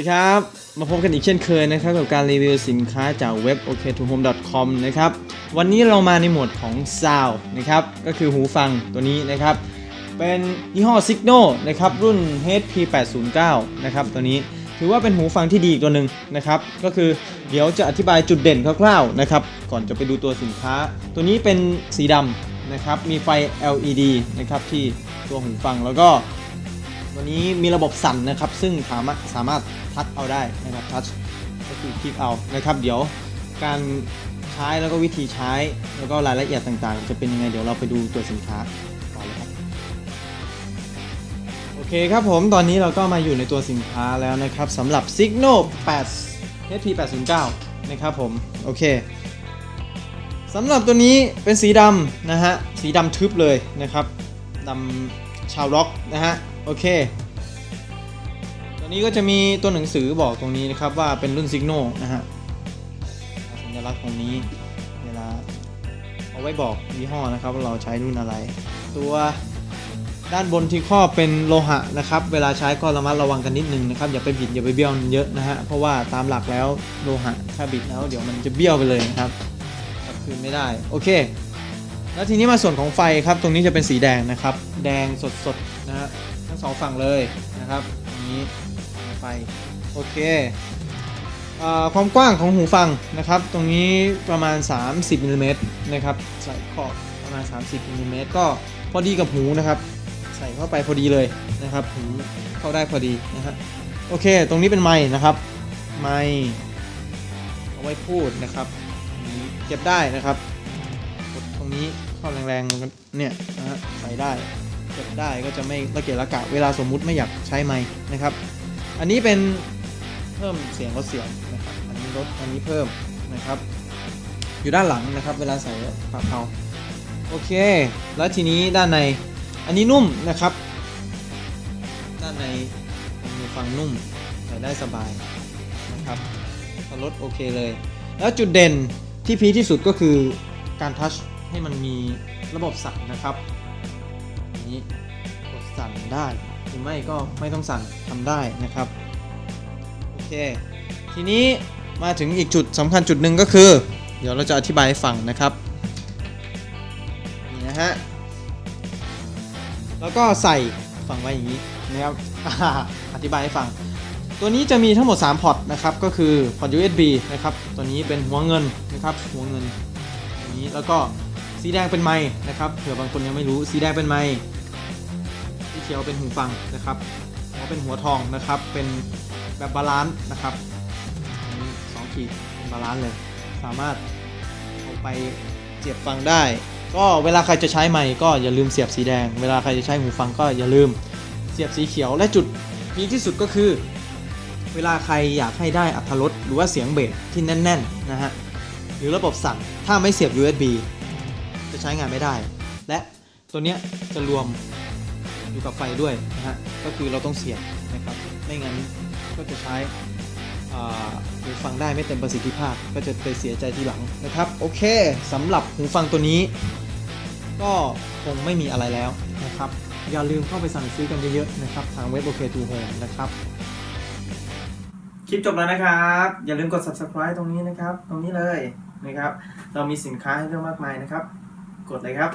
ดีครับ มาพบกันอีกเช่นเคยนะครับกับการรีวิวสินค้าจากเว็บ o k t o h o m e c o m นะครับ วันนี้เรามาในหมวดของ Sound นะครับ ก็คือหูฟังตัวนี้นะครับ เป็นยี่ห้อ Signo นะครับ รุ่น HP809 นะครับ ตัวนี้ถือว่าเป็นหูฟังที่ดีอีกตัวหนึ่งนะครับ ก็คือเดี๋ยวจะอธิบายจุดเด่นคร่าวๆนะครับ ก่อนจะไปดูตัวสินค้า ตัวนี้เป็นสีดำนะครับ มีไฟ LED นะครับที่ตัวหูฟังแล้วก็ตัวนี้มีระบบสั่นนะครับ ซึ่งสามารถสามารถ ทัชเอาได้นะครับทัชก็คือคลิกเอานะครับเดี๋ยวการใช้แล้วก็วิธีใช้แล้วก็รายละเอียดต่างๆ จะเป็นยังไงเดี๋ยวเราไปดูตัวสินค้าก่อนเลยครับโอเคครับผมตอนนี้เราก็มาอยู่ในตัวสินค้าแล้วนะครับสำหรับ Signo 8 HP 809นะครับผมโอเคสำหรับตัวนี้เป็นสีดำนะฮะสีดำทึบเลยนะครับดำชาวร็อกนะฮะโอเค นี้ก็จะมีตัวหนังสือบอกตรงนี้นะครับว่าเป็นรุ่น Signo นะฮะสัญลักษณ์ตรงนี้เวลาเอาไว้บอกยี่ห้อนะครับว่าเราใช้รุ่นอะไร ตัวด้านบนที่ครอเป็นโลหะนะครับ เวลาใช้ก็ระมัดระวังกันนิดนึงนะครับอย่าไปบิดอย่าไปเบี้ยวเยอะนะฮะเพราะว่าตามหลักแล้วโลหะถ้าบิดแล้วเดี๋ยวมันจะเบี้ยวไปเลยนะครับกลับคืนไม่ได้โอเค แล้วทีนี้มาส่วนของไฟครับ ตรงนี้จะเป็นสีแดงนะครับ แดงสดๆนะฮะทั้งสองฝั่งเลยนะครับตรงนี้ ไฟโอเคอ่อความกว้างของหูฟังนะครับ ตรงนี้ประมาณ 30มิลลิเมตรนะครับ ใส่ขอบประมาณ 30มิลลิเมตรก็พอดีกับหูนะครับ ใส่เข้าไปพอดีเลยนะครับ หูเข้าได้พอดีนะฮะโอเค ตรงนี้เป็นไม้นะครับ ไม้เอาไว้พูดนะครับเก็บได้นะครับกดตรงนี้เข้าแรงๆเนี่ยนะฮะใส่ได้เก็บได้ก็จะไม่ระเกะระกะเวลาสมมุติไม่อยากใช้ไม้นะครับ อันนี้เป็นเพิ่มเสียงลดเสียงนะครับ อันนี้ลดอันนี้เพิ่มนะครับ อยู่ด้านหลังนะครับ เวลาใส่ปรับเผาโอเค แล้วทีนี้ด้านใน อันนี้นุ่มนะครับ ด้านในเป็นหูฟังนุ่มใส่ได้สบายนะครับพอลดโอเคเลย แล้วจุดเด่นที่พีที่สุดก็คือการทัชให้มันมีระบบสั่นนะครับอันนี้กดสั่นได้ หรือไม่ก็ไม่ต้องสั่นทำได้นะครับโอเคทีนี้มาถึงอีกจุดสำคัญจุดหนึ่งก็คือ เดี๋ยวเราจะอธิบายให้ฟังนะครับนี่นะฮะแล้วก็ใส่ฝังไว้อย่างนี้นะครับอธิบายให้ฟัง ตัวนี้จะมีทั้งหมด 3 พอร์ตนะครับ ก็คือพอร์ต USB นะครับ ตัวนี้เป็นหัวเงินนะครับ หัวเงินตัวนี้แล้วก็สีแดงเป็นไม้นะครับเผื่อบางคนยังไม่รู้สีแดงเป็นไม้ ขียวเป็นหูฟังนะครับหัวเป็นหัวทองนะครับ เป็นแบบบาลานซ์นะครับนี่สองขีดเป็นบาลานซ์เลย สามารถเอาไปเสียบฟังได้ ก็เวลาใครจะใช้ไมค์ก็อย่าลืมเสียบสีแดง เวลาใครจะใช้หูฟังก็อย่าลืมเสียบสีเขียว และจุดพีที่สุดก็คือ เวลาใครอยากให้ได้อัตรสหรือว่าเสียงเบสที่แน่น ๆ นะฮะ หรือระบบสั่น ถ้าไม่เสียบ USB จะใช้งานไม่ได้ และตัวเนี้ยจะรวม อยู่กับไฟด้วยนะฮะก็คือเราต้องเสียบนะครับไม่งั้นก็จะใช้หูฟังได้ไม่เต็มประสิทธิภาพก็จะไปเสียใจทีหลังนะครับ โอเคสำหรับหูฟังตัวนี้ ก็คงไม่มีอะไรแล้วนะครับ อย่าลืมเข้าไปสั่งซื้อกันเยอะๆนะครับ ทางเว็บ OK to Home นะครับ คลิปจบแล้วนะครับ อย่าลืมกด subscribe ตรงนี้นะครับ ตรงนี้เลยนะครับ เรามีสินค้าให้เลือกมากมายนะครับ กดเลยครับ